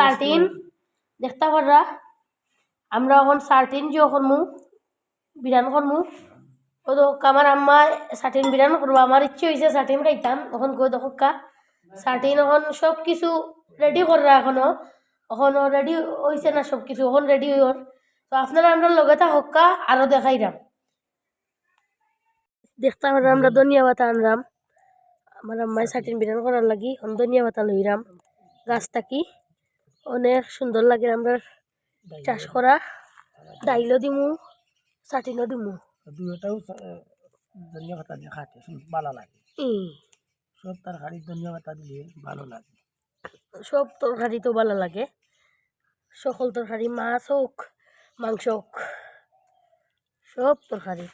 Sardine দেখতে পাররা। আমরা এখন সার্টিন যে করমু বিরান করমু। ও তো আমার আম্মা সার্টিন বিরান করব। আমার ইচ্ছে হয়েছে সার্টিন খাইতাম এখন গৈ দোকা সার্টিন এখন সব কিছু রেডি কররা এখনও। এখনও রেডি হয়েছে না সব কিছু এখন রেডি হইর তো আপনারা আমরা লগে থাকা আরও দেখাইরাম দেখতে পাররা আমরা ধনিয়া পাতা আনরাম। আমার আম্মাই সার্টিন বিরান করার লাগি এখন ধনিয়া পাতা লইরাম। গাছ থাকি অনেক সুন্দর লাগে আমরা চাষ করা। ডাইলও দিমু সার্টিনও দিমু। দুয়োটাও ধনিয়া পাতা দিয়ে খাতে ভালো লাগে। সব তরকারি ধনিয়া পাতা দিলে ভালো লাগে। সব তরকারি তো ভালো লাগে। সকল তরকারি মাছ হোক মাংস হোক সব তরকারি।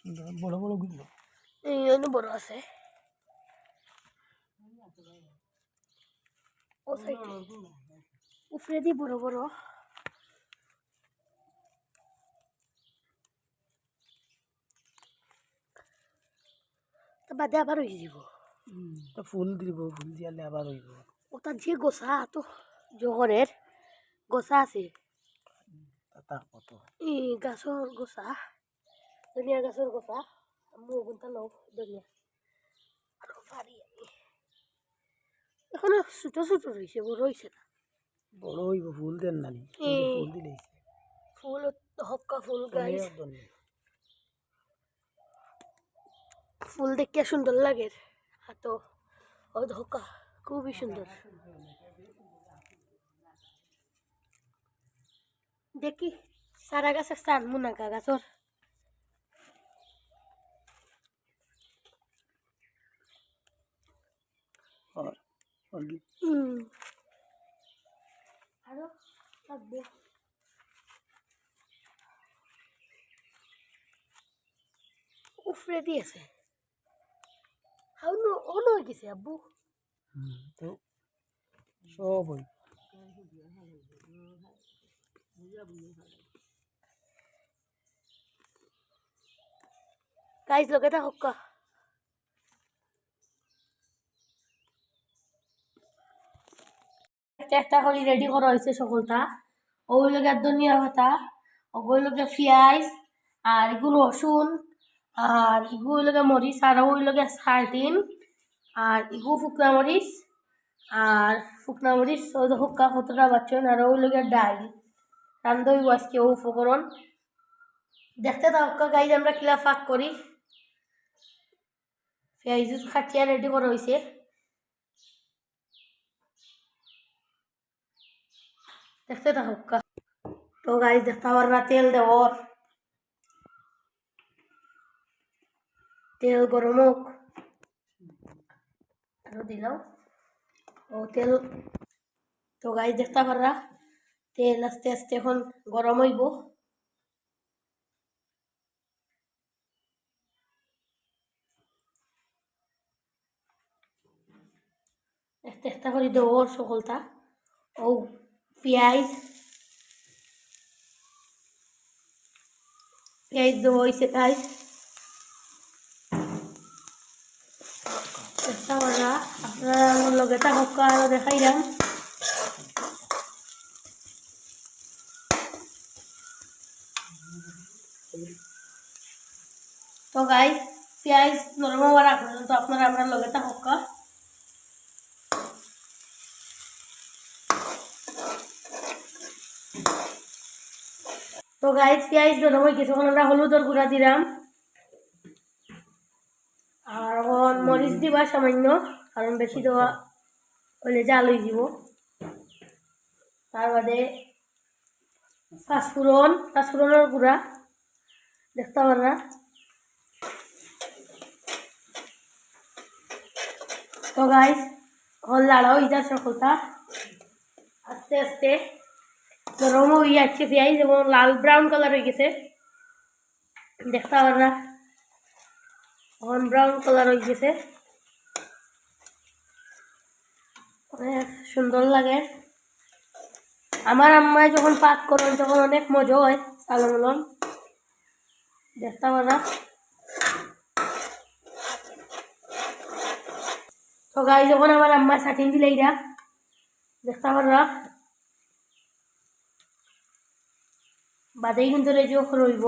সুন্দর বড় বড়গুলো। জন্য বড় আছে ও সাইডে উপরে দি বড় বড় তা বাদে আবার হয়ে যাব তো ফুল দিব ফুল দিয়ালে আবার হইব ওটা যে গোসা তো জহরের গোসা আছে কত এই গাছর গোসা ধনিয়া গাছর গোসা আমি ওগুনটা লও আরও পারি আমি। এখনও ছোট ছোট রয়েছে বড় হয়েছে না। বড় হইব ফুল দেন। ফুল দিলে ফুল হক্কা ফুল গাইস ফুল দেখতে সুন্দর লাগে। আর তো ও হক্কা খুবই সুন্দর দেখি সারা গাছ স্থান মুনাকা গাছর হুম আরও লাগবে উফরে দিয়েছে হাউ নো ও নয় গেছে আব্বু। তো সব হই গাইজ লগে থাকক একটা একটা করে রেডি করা হয়েছে সকলটা। ওই লগে ধনিয়া ওই লগে পেঁয়াজ আর এগুলো রসুন আর এগুলো লগে মরিচ আর ওই লগে সার্টিন আর এগু শুকনা মরিচ আর শুকনা মরিচ, ওই হুক্কা কতটা বাচ্চন আর ওই লগে ডাইল রান্ধই আজকে ও উপকরণ। দেখতে থাকা গাইজ আমরা কিলা ফাঁক করি। পেঁয়াজ খাটিয়া রেডি করা হয়েছে দেখতে থাকা তো গাইজ দেখতে পারবা তেল দেওয়ার তেল গরম হোক আরও দিলাম ও তেল তো গাইজ দেখতে পাররা তেল আস্তে আস্তে এখন গরম হইব একটা একটা করে দেওয়ার সকলটা ও পেঁয়াজ পেঁয়াজ দেওয়া হয়েছে গাইজ চেষ্টা করা আপনারা আমার লগে থাকক আরও দেখাইলাম তো গাই পেঁয়াজ নরম হওয়ার আগ পর্যন্ত আপনারা আপনার লগে থাকক তো গাইজ পেঁয়াজ হয়ে গেছে এখন আমরা হলুদের গুঁড়া দিলাম। আর মরিচ দিবা সামান্য, কারণ বেশি দেওয়া হলে জাল হয়ে যাব। তার বাদে পাঁচফোড়ন, পাঁচফোড়নের গুঁড়া, দেখতে পারা তো গাইস এখন লাড়া হয়ে যাচ্ছে সকলটা। আস্তে আস্তে। রঙও ইয়ে আসছে পেঁয়াজ যেমন লাল ব্রাউন কালার হয়ে গেছে। দেখতে পার না। এখন ব্রাউন কালার হয়ে গেছে। অনেক সুন্দর লাগে। আমার আম্মায় যখন পাক করেন তখন অনেক মজা হয়, সালাম মলন দেখতে পারা তো গাই যখন আমার আম্মা সাটিন দিলে এইটা, দেখতে পারা বাদেই কিন্তু রেজো রইব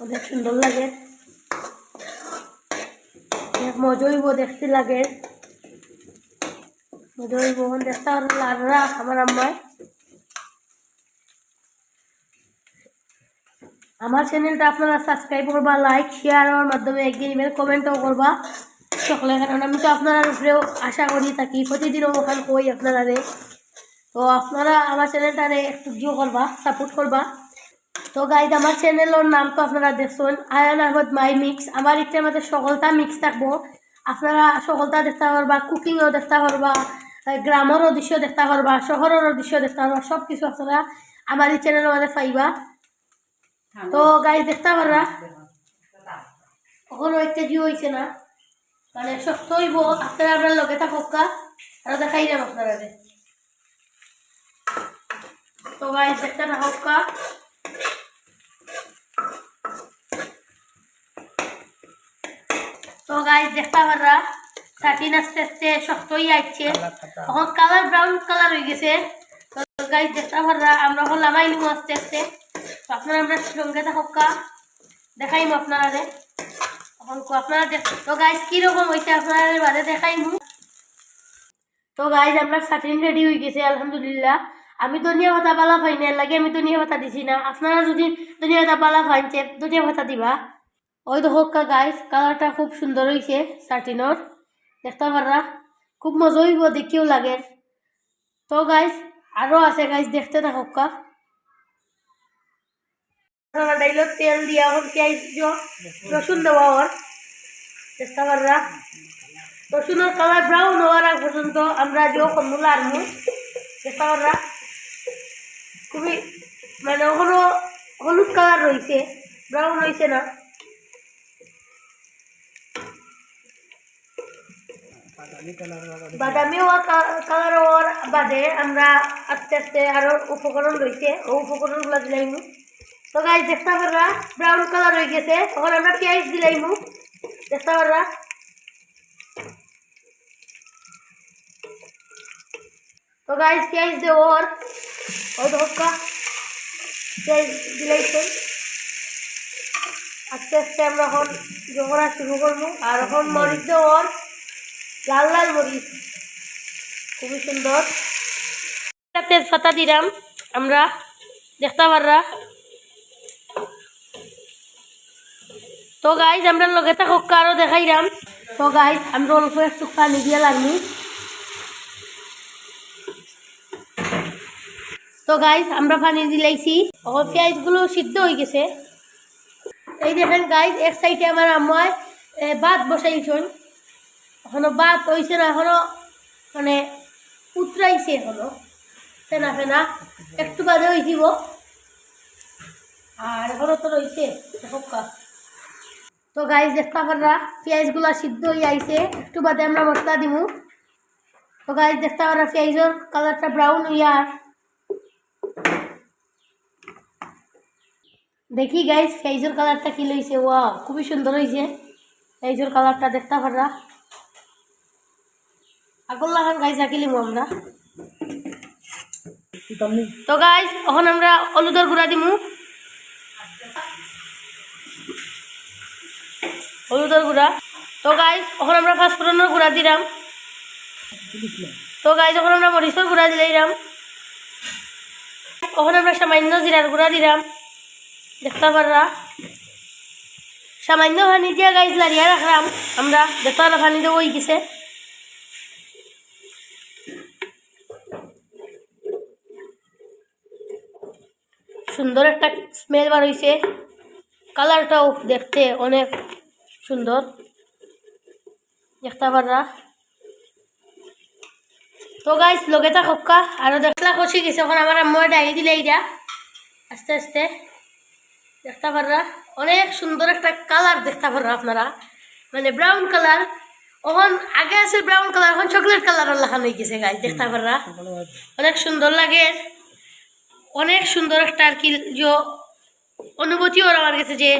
অনেক সুন্দর লাগে। অনেক মজা হইব দেখতে লাগে। মজা হইব, দেখতে লালরা আমার আম্মায় আমার চ্যানেলটা আপনারা সাবস্ক্রাইব করবা লাইক শেয়ারের মাধ্যমে একদিন ইমেল কমেন্টও করবা। সকলে কারণ আমি তো আপনার উপরেও আশা করি থাকি, প্রতিদিনও ওখান কই আপনারা রে তো আপনারা আমার চ্যানেলটারে একটু জিও করবা সাপোর্ট করবা। তো গাইড আমার চ্যানেলের নাম তো আপনারা দেখছেন আয়ান আহমদ মাই মিক্স আমার এটার মধ্যে সকলটা মিক্স থাকব। আপনারা সকলটা দেখতে পারবা কুকিংও দেখতে পারবা গ্রামেরও দৃশ্য দেখতে পারবা, শহরেরও দৃশ্য দেখতে পারবা সব কিছু আপনারা আমার এই চ্যানেলের মধ্যে পাইবা। তো গাইজ দেখতে পাররা এখনও একটা জিও হয়েছে না। মানে শক্ত হইব আপনারা আপনার লগে থাকা আর দেখাই যাম আপনারা তো গাইজ দেখতে থাকা তো গাইজ দেখতে পাররা সাটিন আস্তে আস্তে শক্ত হয়ে আসছে এখন কালার ব্রাউন কালার হয়ে গেছে। তো গাইজ দেখতে পাররা আমরা এখন লামাই নিব আস্তে আস্তে। তো আপনারা আমরা সঙ্গে থাকা দেখাইম আপনারা এখন আপনারা তো গাইজ কীরকম হয়েছে আপনারা বাদে দেখাইমু? তো গাইজ আমরা সাটিন রেডি হয়ে গেছে, আলহামদুলিল্লাহ। আমি ধনিয়া পাতা পালা পাই লাগে আমি ধনিয়া পাতা দিছি না। আপনারা যদি ধনিয়া পাতা পালা পাইছে ধনিয়া পাতা দিবা। ওই তো হোক গাইজ কালারটা খুব সুন্দর হয়েছে সাটিনর দেখতে পাররা? খুব মজা হইব, দেখিও লাগে। তো গাইজ আরও আছে গাইজ দেখতে থাকুক কা ডাইলত তেল দিয়া এখন পেঁয়াজ দিও রসুন দেওয়া ওর দেখতে পাররা রসুনের কালার ব্রাউন হওয়ার আগ পর্যন্ত আমরা যে কমলা আনব দেখতে পাররা খুবই মানে ওখানো হলুদ কালার রয়েছে ব্রাউন হয়েছে না বাদামি হওয়া কালার বাদে আমরা আস্তে আস্তে আরও উপকরণ রয়েছে ও উপকরণগুলো দিলাইমু তো গাছ দেখতে পাররা ব্রাউন কালার হয়ে গেছে। তখন আমরা পেঁয়াজ দিলাইমু দেখতে পাররা তো গাছ পেঁয়াজ দেওয়ার ওই ধক্কা পেঁয়াজ দিলাইছে আস্তে আস্তে আমরা এখন জোগড়া শুরু করব। আর এখন মরিচ দেওয়ার লাল লাল মরিচ। খুবই সুন্দর। তেজপাতা দিলাম। আমরা দেখতে পাররা তো গাইজ আমরা লগে থাকুক আরও দেখাইলাম তো গাইজ আমরা অল্প একটু পানি দিয়ে লাগনি। তো গাইজ আমরা পানি দিলাইছি। ও, পেঁয়াজগুলো সিদ্ধ হয়ে গেছে। এই দেখেন গাইজ এক সাইডে আমার আম্মায় ভাত বসাইছেন। এখনও ভাত হয়েছে না, এখনও মানে উতরাইছে এখনও। ফেনা ফেনা। একটু বাদে হয়ে দিব আর এখনও তো রয়েছে তো গাইজ দেখতে পাররা পেঁয়াজগুলো সিদ্ধ হয়ে আইছে। একটু বাদে আমরা মশলা দিব তো গাইজ দেখতে পাররা পেঁয়াজের কালারটা ব্রাউন হইয়া। দেখি গাইজ পেঁয়াজের কালারটা কি লইছে? ওয়া খুবই সুন্দর হয়েছে পেঁয়াজের কালারটা দেখতে পাররা আগর লাগান গাইজ আঁকিলিম আমরা। তো গাইজ এখন আমরা হলুদের গুঁড়া দিমু। হলুদের গুঁড়া। তো গাইজ এখন আমরা ফাঁসফোড়নের গুঁড়া দিলাম। তো গাইজ এখন আমরা মরিচের গুঁড়া দিলাম। এখন আমরা সামান্য জিরার গুঁড়া দিলাম। দেখতে পাররা? সামান্য পানি দিয়া গাইজ লাড়িয়া রাখলাম আমরা দেখতে পারা পানি দেবো ওই গেছে সুন্দর একটা স্মেল বার হয়েছে কালারটাও দেখতে অনেক সুন্দর। দেখতে পাররা? তো গাইস লগে থাকা আরও দেখলা কষি গেছে এখন আমার আম্মা ডাই দিলে এইটা। আস্তে আস্তে। দেখতে পাররা? অনেক সুন্দর একটা কালার দেখতে পাররা আপনারা। মানে ব্রাউন কালার ওখান আগে আছে ব্রাউন কালার এখন চকলেট কালার লাগানো হয়ে গেছে গাছ দেখতে পাররা? অনেক সুন্দর লাগে। অনেক সুন্দর একটা আর কি অনুভূতি ওর আমার কাছে যে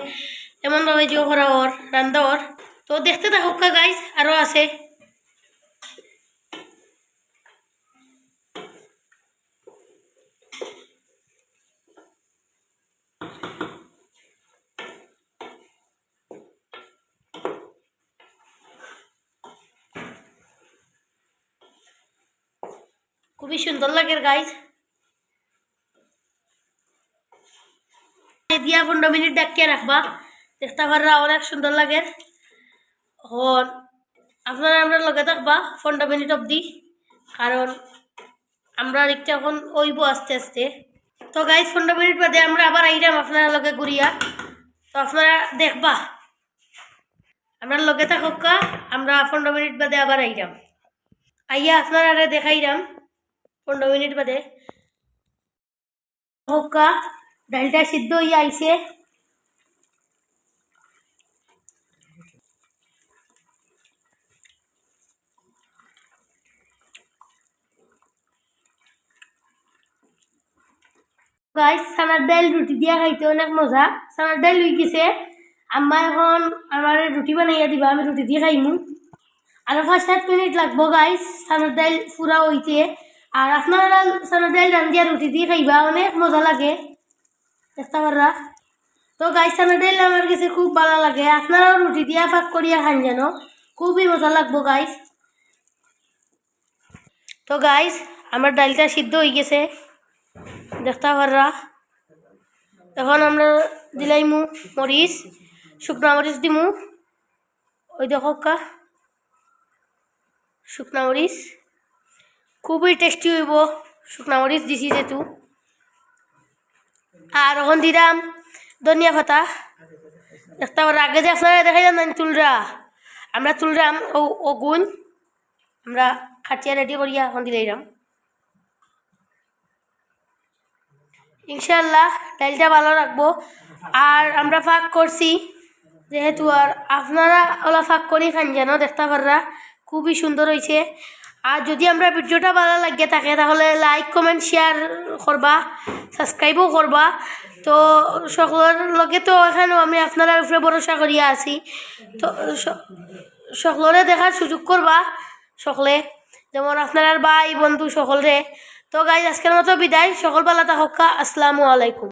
এমনভাবে যে ওরা ওর রান্ধা ওর। তো দেখতে থাকুক গাইজ আরও আছে। খুবই সুন্দর লাগে গাইজ দিয়া পনেরো মিনিট ডাকিয়ে রাখবা। দেখতে পাররা অনেক সুন্দর লাগে। হন, আপনারা আমরা লগে থাকবা পনেরো মিনিট অবধি। কারণ আমরা একটা এখন ওইব আস্তে আস্তে। তো গাইজ পনেরো মিনিট বাদে আমরা আবার আইরাম আপনারা লগে ঘুরিয়া। তো আপনারা দেখবা। আমরা লগে থাকা আমরা পনেরো মিনিট বাদে আবার আইরাম আইয়া আপনারা দেখাইরাম পনেরো মিনিট বাদে। হোকা ডালটা সিদ্ধ হয়ে আইছে। গাইস সানার ডাল রুটি দিয়া খাইতে অনেক মজা। সানার ডাল হয়ে গেছে। আম্মা এখন আমার রুটি বানাইয়া দিবা, আমি রুটি দিয়ে খাইমু আরও পাঁচ সাত মিনিট লাগবো গাইস সানার ডাল পুরা হইতে আর আপনারা সানার ডাল রান্ধিয়া রুটি দিয়ে খাইবা, অনেক মজা লাগে। চেষ্টা কররা তো গাইস সানার ডাল আমার কাছে খুব ভালো লাগে। আপনারাও রুটি দিয়া ফাঁক করিয়া খান যেন খুবই মজা লাগবো গাইস তো গাইস আমার ডালটা সিদ্ধ হয়ে গেছে। দেখতে পাররা এখন আমরা দিলাইমু মরিচ, শুকনা মরিচ দিমু। ওই দেখো কা। শুকনা মরিচ। খুবই টেস্টি হইব শুকনা মরিচ দিছি যেহেতু। আর এখন দিলাম ধনিয়া পাতা। দেখতে পারো আগে যে আপনারা দেখাই যান তুলরা। আমরা তুলরাম ও ও গুণ আমরা খাটিয়া রেডি করিয়া এখন দিলাইরাম ইনশাল্লাহ ডালটা ভালো রাখব। আর আমরা ফাঁক করছি, যেহেতু আর আপনারা ওলা ফাঁক করি খান যেন, দেখতে পাররা, খুবই সুন্দর হয়েছে আর যদি আমরা ভিডিওটা ভালো লাগে থাকে, তাহলে লাইক কমেন্ট শেয়ার করবা সাবস্ক্রাইবও করবা। তো সকলের লগে তো এখানেও আমি আপনারা উপরে ভরসা করিয়া আছি। তো সকলরে দেখার সুযোগ করবা, সকলে। যেমন আপনার ভাই, বন্ধু, সকলরে। তো গাইজ আজকের মতো বিদায়। সকল বেলা থাকা আসসালামু আলাইকুম।